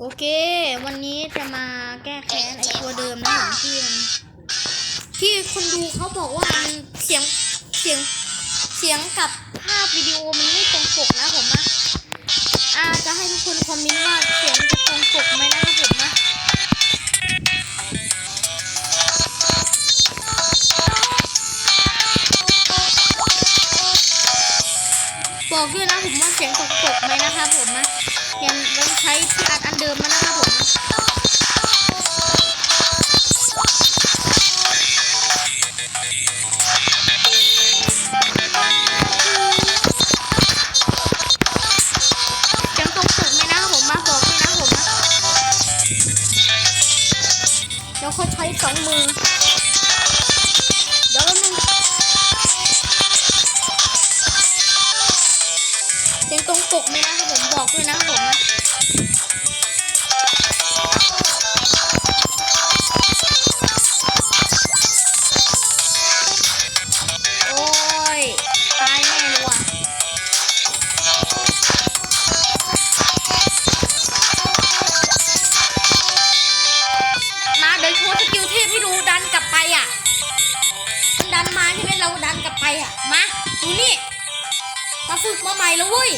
โอเค วันนี้จะมาแก้แค้นไอ้ตัวเดิมนะผมที่มันที่คนดูเขาบอกว่ามันเสียงเสียงเสียงกับภาพวิดีโอมันไม่ตรงปกนะผมนะอาจะให้ทุกคนคอมเมนต์ว่าเสียงจะตรงปกไหมนะครับผมนะบอกด้วยนะผมว่าเสียงตรงปกไหมนะครับผมนะยังยังใช้ที่อัด เดิมมานะครับผมยังตรงปกไหมนะผมมาบอกด้วยนะผมนะเดี๋ยวเขาใช้สองมือเดี๋ยวแป๊บนึงยังตรงปกไหมนะครับผมบอกด้วยนะผมนะโกิลเทพให้ดูดันกลับไปอะมันดันมาใช่ไหมเราดันกลับไปอะ มา ดูนี่ มาฝึกมาใหม่แล้วเว้ย